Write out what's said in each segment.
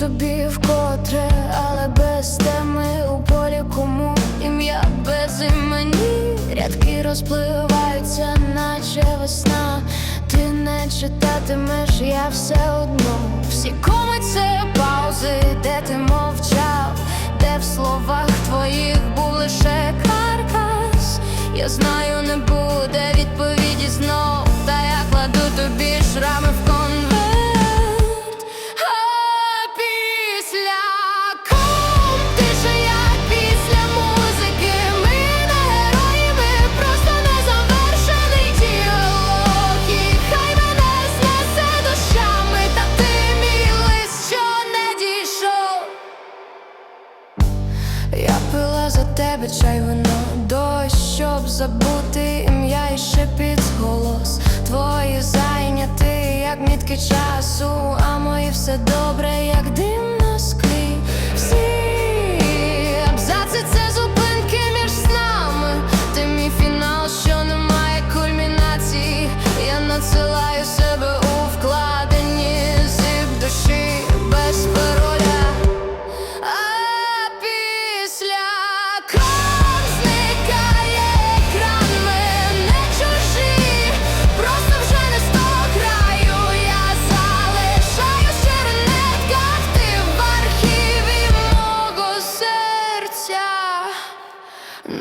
тобі вкотре, але без теми у полі кому ім'я без імені Рядки розпливаються, наче весна. Ти не читатимеш, я все одно. Всі коми паузи, де ти мовчав, де в словах твоїх був лише каркас. Я знаю, пила за тебе чай вино дощ, щоб забути ім'я і шепіт голос. Твої зайняти, як мітки часу, а мої все добре, як дим на склі. Всі абзаци це зупинки між снами. Ти мій фінал, що не має кульмінації. Я надсилаю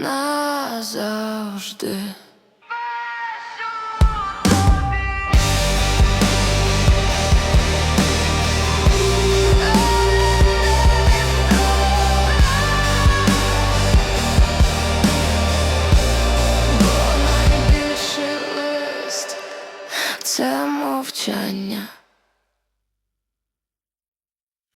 назавжди. Бо найбільший лист це мовчання.